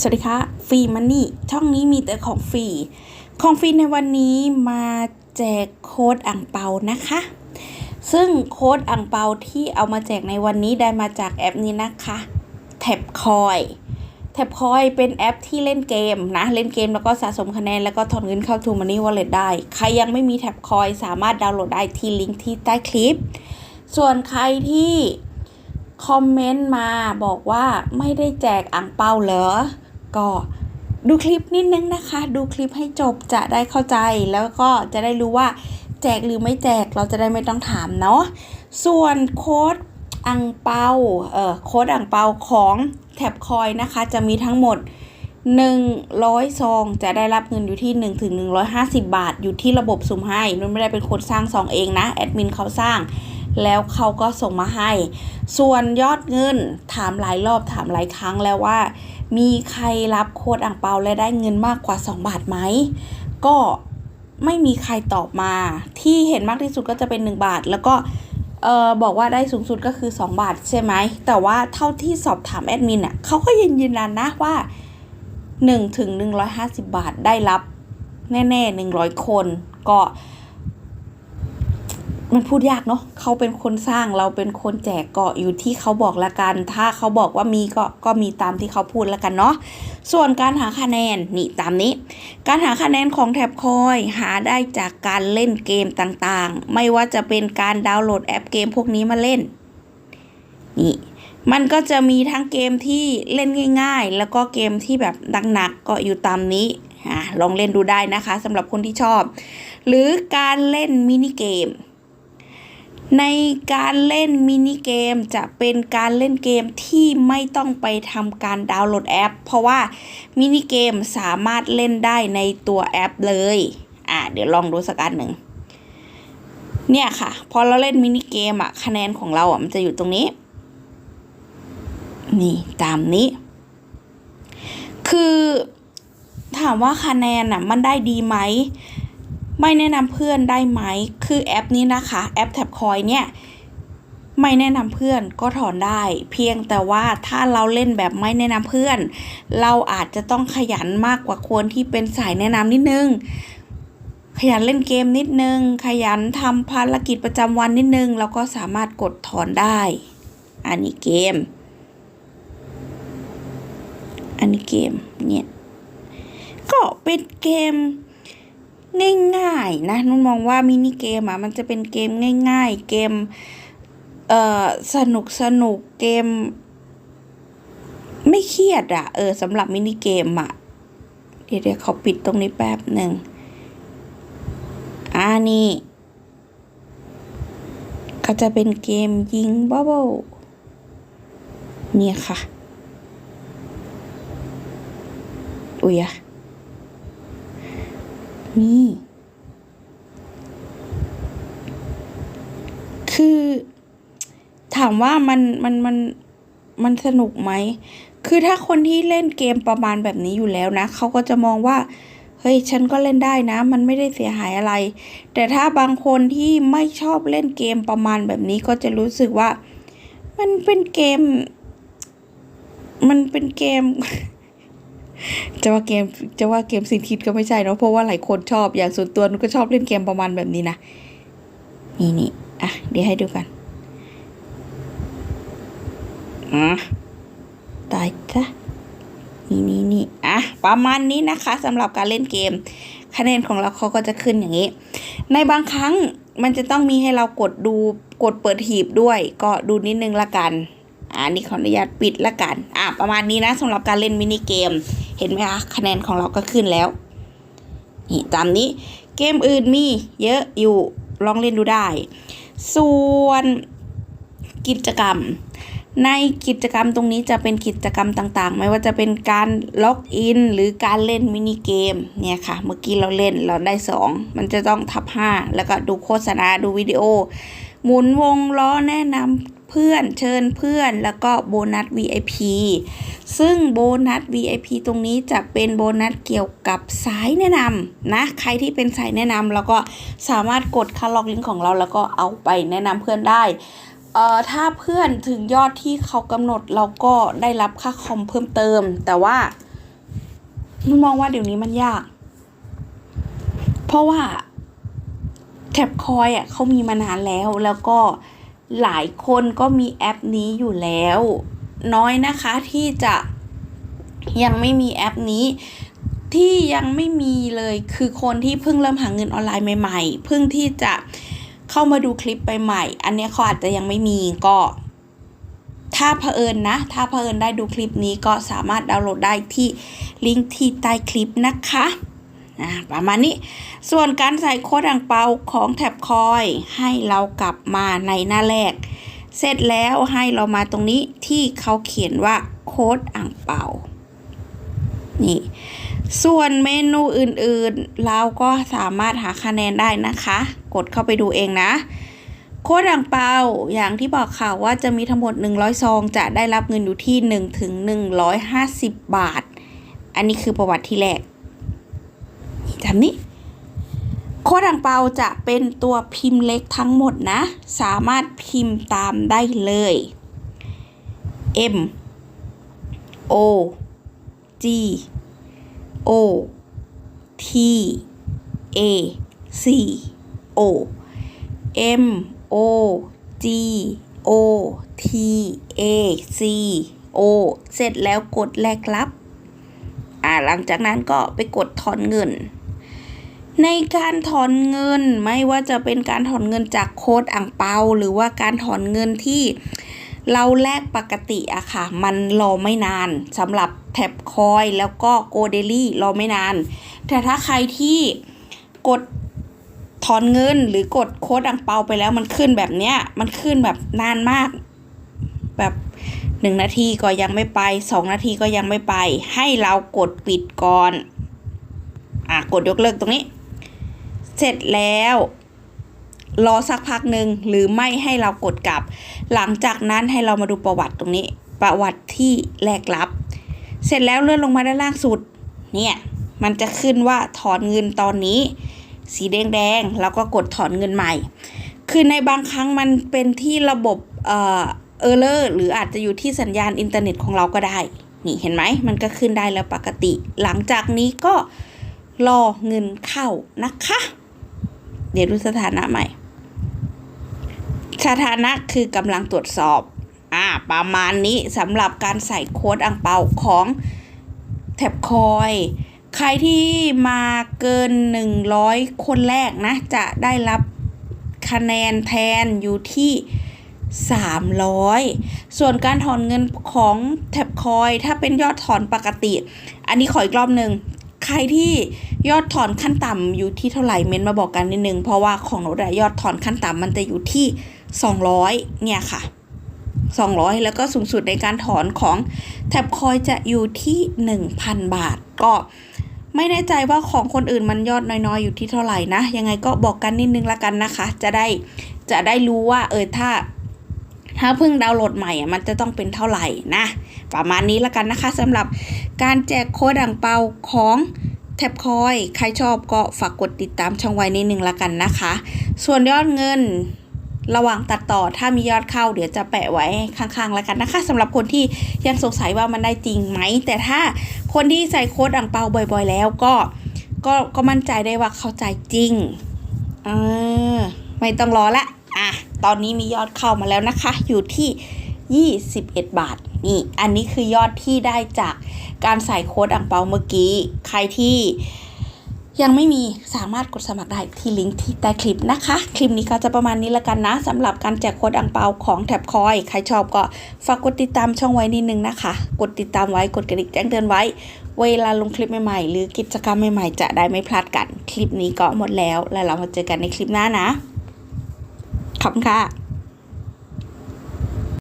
สวัสดีค่ะฟรีมันนี่ช่องนี้มีแต่ของฟรีของฟรีในวันนี้มาแจกโค้ดอ่างเปานะคะ ซึ่งโค้ดอ่างเปาที่เอามาแจกในวันนี้ได้มาจากแอปนี้นะคะแท็บคอยแท็บคอยเป็นแอปที่เล่นเกมนะ เล่นเกมแล้วก็สะสมคะแนน แล้วก็ถอนเงินเข้า t ูมันนี่วอลเล็ตได้ ใครยังไม่มีแท็บคอยสามารถดาวน์โหลดได้ที่ลิงก์ที่ใต้คลิป ส่วนใครที่คอมเมนต์มาบอกว่าไม่ได้แจกอ่างเปาเหรอ ก็ดูคลิปนิดนึงนะคะ ดูคลิปให้จบจะได้เข้าใจแล้วก็จะได้รู้ว่าแจกหรือไม่แจกเราจะได้ไม่ต้องถามเนาะส่วนโค้ดอ่างเปาเอ่อโค้ดอ่างเปาของแท็บคอยนะคะ จะมีทั้งหมด 100 ซอง จะได้รับเงินอยู่ที่ 1 ถึง 150 บาท อยู่ที่ระบบสุ่มให้มันไม่ได้เป็นคนสร้างซองเองนะ แอดมินเขาสร้าง แล้วเขาก็ส่งมาให้ ส่วนยอดเงินถามหลายรอบถามหลายครั้งแล้วว่า มีใครรับโค้ดอ่างเปาและได้เงินมากกว่า 2 บาทไหม ก็ไม่มีใครตอบมา ที่เห็นมากที่สุดก็จะเป็น 1 บาท แล้วก็เออบอกว่าได้สูงสุดก็คือ 2 บาทใช่ไหม แต่ว่าเท่าที่สอบถามแอดมินอะเขาก็ยืนยันนะว่า1ถึง150 บาทได้รับแน่ๆ 100 คน ก็ มันพูดยากเนาะเขาเป็นคนสร้างเราเป็นคนแจกก็อยู่ที่เขาบอกละกัน ถ้าเขาบอกว่ามีก็ก็มีตามที่เขาพูดละกันเนาะส่วนการหาคะแนนนี่ตามนี้ การหาคะแนนของแท็บคอยหาได้จากการเล่นเกมต่างๆ ไม่ว่าจะเป็นการดาวน์โหลดแอปเกมพวกนี้มาเล่นนี่มันก็จะมีทั้งเกมที่เล่นง่าย ๆ แล้วก็เกมที่แบบหนักๆก็อยู่ตามนี้ลองเล่นดูได้นะคะสำหรับคนที่ชอบ หรือการเล่นมินิเกม ในการเล่นมินิเกมจะเป็นการเล่นเกมที่ไม่ต้องไปทำการดาวน์โหลดแอป เพราะว่ามินิเกมสามารถเล่นได้ในตัวแอปเลย อะเดี๋ยวลองดูสักอันหนึ่ง เนี่ยค่ะ พอเราเล่นมินิเกมอะคะแนนของเราอะมันจะอยู่ตรงนี้ นี่ตามนี้ คือถามว่าคะแนนอะมันได้ดีไหม ไม่แนะนำเพื่อนได้ไหม คือแอปนี้นะคะแอปแท็บคอยเนี่ยไม่แนะนำเพื่อนก็ถอนได้ เพียงแต่ว่าถ้าเราเล่นแบบไม่แนะนำเพื่อน เราอาจจะต้องขยันมากกว่าคนที่เป็นสายแนะนำนิดนึง ขยันเล่นเกมนิดนึง ขยันทำภารกิจประจำวันนิดนึงเราก็สามารถกดถอนได้ อันนี้เกม อันนี้เกมเนี่ยก็เป็นเกม ง่ายๆนะนุ่นมองว่ามินิเกมอะมันจะเป็นเกมง่าย ๆ เกมเอ่อสนุกสนุกเกม ไม่เครียดอะเออสำหรับมินิเกมอะเดี๋ยวเดี๋ยวเขาปิดตรงนี้แป๊บหนึ่งอ่านี่ก็จะเป็นเกมยิงบับเบิลเนี่ยค่ะ อุ้ยอะ นี่ คือ ถามว่ามันมันมันมันสนุกไหม คือถ้าคนที่เล่นเกมประมาณแบบนี้อยู่แล้วนะ เขาก็จะมองว่า เฮ้ย ฉันก็เล่นได้นะ มันไม่ได้เสียหายอะไร แต่ถ้าบางคนที่ไม่ชอบเล่นเกมประมาณแบบนี้ก็จะรู้สึกว่า มันเป็นเกม มันเป็นเกม จะว่าเกมจะว่าเกมสิ่งคิดก็ไม่ใช่เนาะเพราะว่าหลายคนชอบอย่างส่วนตัวนุก็ชอบเล่นเกมประมาณแบบนี้นะนี่นี่อะเดี๋ยวให้ดูกันอะตายจ้ะนี่นี่นี่อะประมาณนี้นะคะสำหรับการเล่นเกม คะแนนของเราเขาก็จะขึ้นอย่างนี้ ในบางครั้งมันจะต้องมีให้เรากดดูกดเปิดหีบด้วย ก็ดูนิดนึงละกัน อ่านี่ขออนุญาตปิดละกัน อะประมาณนี้นะสำหรับการเล่นมินิเกม เห็นไหมคะคะแนนของเราก็ขึ้นแล้ว นี่ตามนี้เกมอื่นมีเยอะอยู่ลองเล่นดูได้ ส่วนกิจกรรม ในกิจกรรมตรงนี้จะเป็นกิจกรรมต่างๆ ไม่ว่าจะเป็นการล็อกอินหรือการเล่นมินิเกมเนี่ยค่ะ เมื่อกี้เราเล่นเราได้ 2 มันจะต้องทับ 5 แล้วก็ดูโฆษณาดูวิดีโอ หมุนวงล้อแนะนำเพื่อนเชิญเพื่อนแล้วก็โบนัส VIP ซึ่งโบนัส VIP ตรงนี้จะเป็นโบนัสเกี่ยวกับสายแนะนำนะ ใครที่เป็นสายแนะนำแล้วก็สามารถกดค่าล็อกลิงก์ของเราแล้วก็เอาไปแนะนำเพื่อนได้เอ่อถ้าเพื่อนถึงยอดที่เขากำหนดเราก็ได้รับค่าคอมเพิ่มเติม แต่ว่านุมองว่าเดี๋ยวนี้มันยาก เพราะว่า แท็บคอยอะเขามีมานานแล้วแล้วก็หลายคนก็มีแอปนี้อยู่แล้ว น้อยนะคะที่จะยังไม่มีแอปนี้ที่ยังไม่มีเลยคือคนที่เพิ่งเริ่มหาเงินออนไลน์ใหม่ๆ เพิ่งที่จะเข้ามาดูคลิปไปใหม่ อันนี้เขาอาจจะยังไม่มีก็ ถ้าเผอิญนะ ถ้าเผอิญได้ดูคลิปนี้ก็สามารถดาวน์โหลดได้ที่ลิงก์ที่ใต้คลิปนะคะ อ่าประมาณนี้ ส่วนการใส่โค้ดอ่างเปาของแท็บคอยให้เรากลับมาในหน้าแรก เสร็จแล้วให้เรามาตรงนี้ที่เขาเขียนว่าโค้ดอ่างเปานี่ ส่วนเมนูอื่นๆ เราก็สามารถหาคะแนนได้นะคะ กดเข้าไปดูเองนะโค้ดอ่างเปาอย่างที่บอกค่ะว่าจะมีทั้งหมด 100 ซอง จะได้รับเงินอยู่ที่ 1 ถึง 150 บาท อันนี้คือประวัติที่แรก จำนี้ โค้ดอ่างเปาจะเป็นตัวพิมพ์เล็กทั้งหมดนะ สามารถพิมพ์ตามได้เลย M O G O T A C O M O G O T A C O เสร็จแล้วกดแลกรับ อ่า หลังจากนั้นก็ไปกดถอนเงิน ในการถอนเงินไม่ว่าจะเป็นการถอนเงินจากโค้ดอ่างเปาหรือว่าการถอนเงินที่เราแลกปกติอะค่ะ มันรอไม่นานสำหรับแท็บคอยแล้วก็โกเดลี่รอไม่นาน แต่ถ้าใครที่กดถอนเงินหรือกดโค้ดอ่างเปาไปแล้วมันขึ้นแบบเนี้ย มันขึ้นแบบนานมาก แบบหนึ่งนาทีก็ยังไม่ไปสองนาทีก็ยังไม่ไป ให้เรากดปิดก่อน อะ กดยกเลิกตรงนี้ เสร็จแล้วรอสักพักหนึ่งหรือไม่ให้เรากดกลับ หลังจากนั้นให้เรามาดูประวัติตรงนี้ ประวัติที่แลกรับ เสร็จแล้วเลื่อนลงมาด้านล่างสุด เนี่ยมันจะขึ้นว่าถอนเงินตอนนี้ สีแดงๆแล้วก็กดถอนเงินใหม่ คือในบางครั้งมันเป็นที่ระบบเออเออร์เลอร์หรืออาจจะอยู่ที่สัญญาณอินเทอร์เน็ตของเราก็ได้ นี่เห็นไหมมันก็ขึ้นได้แล้วปกติ หลังจากนี้ก็รอเงินเข้านะคะ เดี๋ยวดูสถานะใหม่ สถานะคือกำลังตรวจสอบ อ่า ประมาณนี้สำหรับการใส่โค้ดอังเปาของแท็บคอยใครที่มาเกิน 100 คนแรกนะ จะได้รับคะแนนแทนอยู่ที่ 300 ส่วนการถอนเงินของแท็บคอย ถ้าเป็นยอดถอนปกติ อันนี้ขออีกรอบหนึ่ง ใครที่ยอดถอนขั้นต่ำอยู่ที่เท่าไหร่เม้นมาบอกกันนิดนึงเพราะว่าของโน้ตยอดถอนขั้นต่ำมันจะอยู่ที่ 200 เนี่ยค่ะ 200 แล้วก็สูงสุดในการถอนของแท็บคอยจะอยู่ที่ 1,000 บาท ก็ไม่แน่ใจว่าของคนอื่นมันยอดน้อยๆอยู่ที่เท่าไหร่นะ ยังไงก็บอกกันนิดนึงละกันนะคะ จะได้จะได้รู้ว่าเออถ้า ถ้าเพิ่งดาวน์โหลดใหม่อะมันจะต้องเป็นเท่าไหร่นะ ประมาณนี้ละกันนะคะสำหรับการแจกโค้ดอ่างเปาของแท็บคอย ใครชอบก็ฝากกดติดตามช่องไว้นิดนึงละกันนะคะ ส่วนยอดเงินระหว่างตัดต่อถ้ามียอดเข้าเดี๋ยวจะแปะไว้ข้างๆแล้วกันนะคะสำหรับคนที่ยังสงสัยว่ามันได้จริงไหม แต่ถ้าคนที่ใส่โค้ดอ่างเปาบ่อย ๆ แล้วก็ก็ก็มั่นใจได้ว่าเข้าใจจริงเออไม่ต้องรอละอะ ตอนนี้มียอดเข้ามาแล้วนะคะ อยู่ที่ 21 บาท นี่ อันนี้คือยอดที่ได้จากการใส่โค้ดอ่างเปาเมื่อกี้ ใครที่ยังไม่มีสามารถกดสมัครได้ที่ลิงก์ที่ใต้คลิปนะคะ คลิปนี้ก็จะประมาณนี้ละกันนะสำหรับการแจกโค้ดอ่างเปาของแท็บคอย ใครชอบก็ฝากกดติดตามช่องไว้นิดนึงนะคะ กดติดตามไว้กดกระดิ่งแจ้งเตือนไว้ เวลาลงคลิปใหม่ๆ หรือกิจกรรมใหม่ๆ จะได้ไม่พลาดกัน คลิปนี้ก็หมดแล้ว แล้วเรามาเจอกันในคลิปหน้านะ ขอบคุณค่ะ